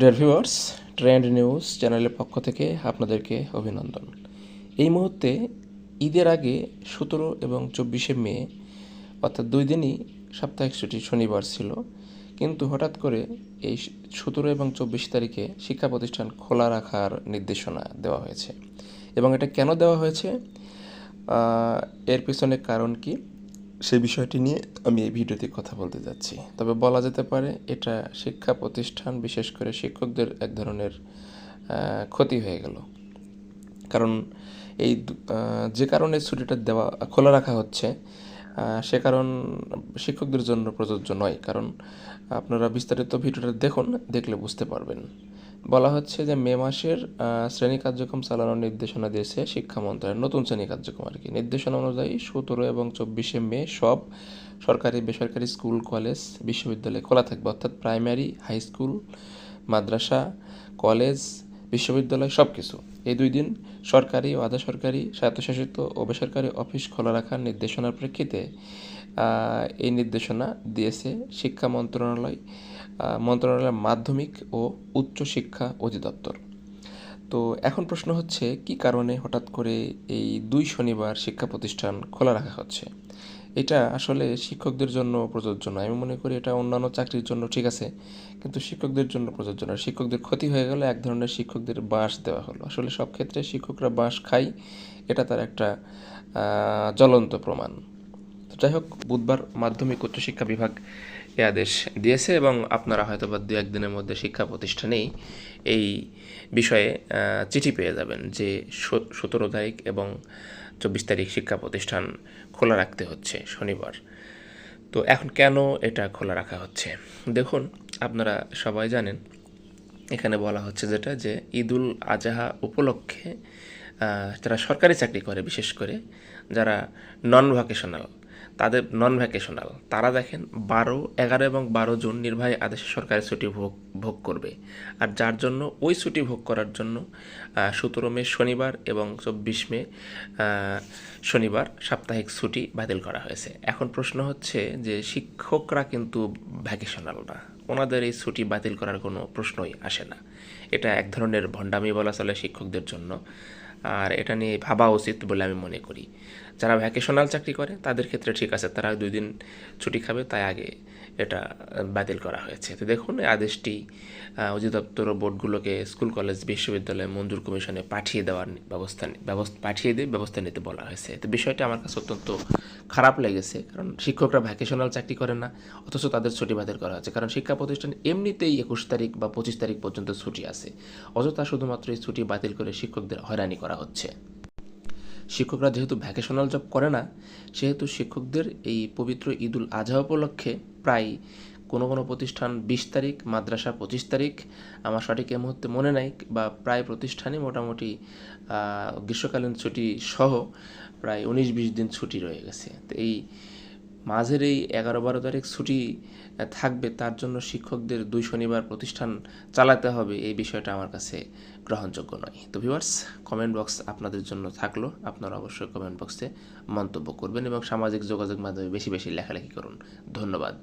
Dear viewers trend news চ্যানেলের পক্ষ থেকে আপনাদেরকে অভিনন্দন। এই মুহূর্তে ঈদের আগে সতেরো এবং চব্বিশে মে, অর্থাৎ দুই দিনই সাপ্তাহিক ছুটি শনিবার ছিল, কিন্তু হঠাৎ করে এই সতেরো এবং চব্বিশ তারিখে শিক্ষা প্রতিষ্ঠান খোলা রাখার নির্দেশনা দেওয়া হয়েছে। এবং এটা কেন দেওয়া হয়েছে? এর পিছনে কারণ কি? সেই বিষয়টি নিয়ে আমি এই ভিডিওতে কথা বলতে যাচ্ছি। তবে বলা যেতে পারে, এটা শিক্ষা প্রতিষ্ঠান, বিশেষ করে শিক্ষকদের এক ধরনের ক্ষতি হয়ে গেল। কারণ এই যে কারণে ছুটিটা দেওয়া, খোলা রাখা হচ্ছে সে কারণ শিক্ষকদের জন্য প্রযোজ্য নয়। কারণ আপনারা বিস্তারিত ভিডিওটা দেখুন, দেখলে বুঝতে পারবেন। বলা হচ্ছে যে মে মাসের শ্রেণি কার্যক্রম চালানোর নির্দেশনা দিয়েছে শিক্ষা মন্ত্রণালয়, নতুন শ্রেণি কার্যক্রম আর কি। নির্দেশনা অনুযায়ী সতেরো এবং চব্বিশে মে সব সরকারি, বেসরকারি স্কুল, কলেজ, বিশ্ববিদ্যালয় খোলা থাকবে। অর্থাৎ প্রাইমারি, হাই স্কুল, মাদ্রাসা, কলেজ, বিশ্ববিদ্যালয় সব কিছু এই দুই দিন সরকারি ও আধা সরকারি স্বায়ত্তশাসিত ও বেসরকারি অফিস খোলা রাখার নির্দেশনার প্রেক্ষিতে এই নির্দেশনা দিয়েছে শিক্ষা মন্ত্রণালয়। মন্ত্রণালয়ের মাধ্যমিক ও উচ্চ শিক্ষা অধিদপ্তর। তো এখন প্রশ্ন হচ্ছে, কি কারণে হঠাৎ করে এই দুই শনিবার শিক্ষা প্রতিষ্ঠান খোলা রাখা হচ্ছে? এটা আসলে শিক্ষকদের জন্য প্রযোজ্য নয়। আমি মনে করি এটা অন্যান্য চাকরির জন্য ঠিক আছে, কিন্তু শিক্ষকদের জন্য প্রযোজ্য নয়। শিক্ষকদের ক্ষতি হয়ে গেলে এক ধরনের শিক্ষকদের বাঁশ দেওয়া হলো। আসলে সব ক্ষেত্রে শিক্ষকরা বাঁশ খায়, এটা তার একটা জ্বলন্ত প্রমাণ। যাই হোক, বুধবার মাধ্যমিক উচ্চশিক্ষা বিভাগ এ আদেশ দিয়েছে এবং আপনারা হয়তো বা দু একদিনের মধ্যে শিক্ষা প্রতিষ্ঠানেই এই বিষয়ে চিঠি পেয়ে যাবেন যে সত- সতেরো তারিখ এবং চব্বিশ তারিখ শিক্ষা প্রতিষ্ঠান খোলা রাখতে হচ্ছে শনিবার। তো এখন কেন এটা খোলা রাখা হচ্ছে? দেখুন, আপনারা সবাই জানেন, এখানে বলা হচ্ছে যেটা যে ঈদুল আজহা উপলক্ষে যারা সরকারি চাকরি করে বিশেষ করে, যারা নন ভ্যাকেশনাল তাদের নন ভ্যাকেশনাল তারা দেখেন বারো, এগারো এবং বারো জুন নির্বাহী আদেশে সরকারি ছুটি ভোগ ভোগ করবে। আর যার জন্য ওই ছুটি ভোগ করার জন্য সতেরো মে শনিবার এবং চব্বিশ মে শনিবার সাপ্তাহিক ছুটি বাতিল করা হয়েছে। এখন প্রশ্ন হচ্ছে যে শিক্ষকরা কিন্তু ভ্যাকেশনাল না। ওনাদের এই ছুটি বাতিল করার কোনো প্রশ্নই আসে না। এটা এক ধরনের ভণ্ডামি বলা চলে শিক্ষকদের জন্য। আর এটা নিয়ে ভাবা উচিত বলে আমি মনে করি। যারা ভ্যাকেশনাল চাকরি করে, তাদের ক্ষেত্রে ঠিক আছে, তারা দুই দিন ছুটি খাবে, তাই আগে এটা বাতিল করা হয়েছে। তো দেখুন আদেশটি অধিদপ্তর ও বোর্ডগুলোকে স্কুল, কলেজ, বিশ্ববিদ্যালয় মঞ্জুর কমিশনে পাঠিয়ে দেওয়ার ব্যবস্থা ব্যবস্থা পাঠিয়ে দিয়ে ব্যবস্থা নিতে বলা হয়েছে। তো বিষয়টি আমার কাছে অত্যন্ত খারাপ লেগেছে, কারণ শিক্ষকরা ভ্যাকেশনাল চাকরি করে না, অথচ তাদের ছুটি বাতিল করা হচ্ছে কারণ শিক্ষা প্রতিষ্ঠান এমনিতেই একুশ তারিখ বা পঁচিশ তারিখ পর্যন্ত ছুটি আছে, অযথা শুধুমাত্র এই ছুটি বাতিল করে শিক্ষকদের হয়রানি করা হচ্ছে। শিক্ষকরা যেহেতু ভ্যাকেশনাল জব করে না, সেহেতু শিক্ষকদের এই পবিত্র ঈদুল আজহা উপলক্ষে প্রায় কোনো কোনো প্রতিষ্ঠান বিশ তারিখ, মাদ্রাসা পঁচিশ তারিখ। আমার সঠিক এই মুহূর্তে মনে নাই বা প্রায় প্রতিষ্ঠানই মোটামুটি গ্রীষ্মকালীন ছুটি সহ প্রায় উনিশ বিশ দিন ছুটি রয়ে গেছে। তো এই মাঝের এই এগারো বারো তারিখ ছুটি থাকবে, তার জন্য শিক্ষকদের দুই শনিবার প্রতিষ্ঠান চালাতে হবে, এই বিষয়টা আমার কাছে গ্রহণযোগ্য নয়। তো ভিউয়ার্স কমেন্ট বক্স আপনাদের জন্য থাকল। আপনারা অবশ্যই কমেন্ট বক্সে মন্তব্য করবেন এবং সামাজিক যোগাযোগ মাধ্যমে বেশি বেশি লেখালেখি করুন। ধন্যবাদ।